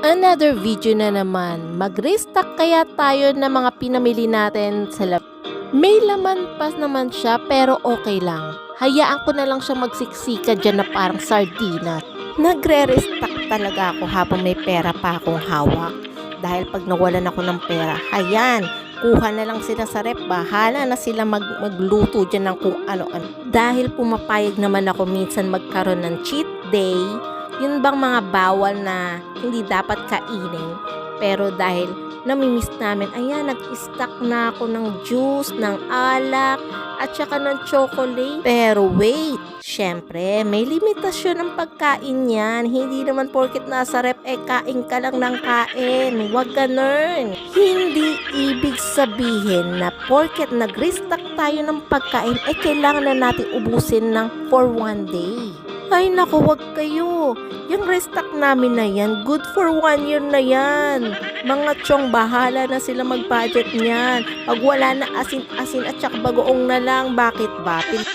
Another video na naman. Mag-restock kaya tayo ng mga pinamili natin sa lab. May laman pa naman siya pero okay lang. Hayaan ko na lang siya magsiksika dyan na parang sardinas. Nagre-restock talaga ako habang may pera pa akong hawak. Dahil pag nawalan ako ng pera, hayan, kuha na lang sila sa rep. Bahala na sila mag magluto dyan ng kung ano-ano. Dahil pumapayag naman ako minsan magkaroon ng cheat day, yun bang mga bawal na hindi dapat kainin. Pero dahil namimiss namin, ayan, nag-stock na ako ng juice, ng alak, at saka ng chocolate. Pero wait, syempre, may limitasyon ng pagkain yan. Hindi naman porket nasa rep, eh kain ka lang ng kain. Huwag ganun. Hindi ibig sabihin na porket nag-restock tayo ng pagkain, eh kailangan na natin ubusin ng for one day. Ay naku, wag kayo. Yung restock namin na yan, good for one year na yan. Mga chong, bahala na sila mag-budget niyan. Pag wala na asin-asin at saka bagoong na lang, bakit ba? Pin-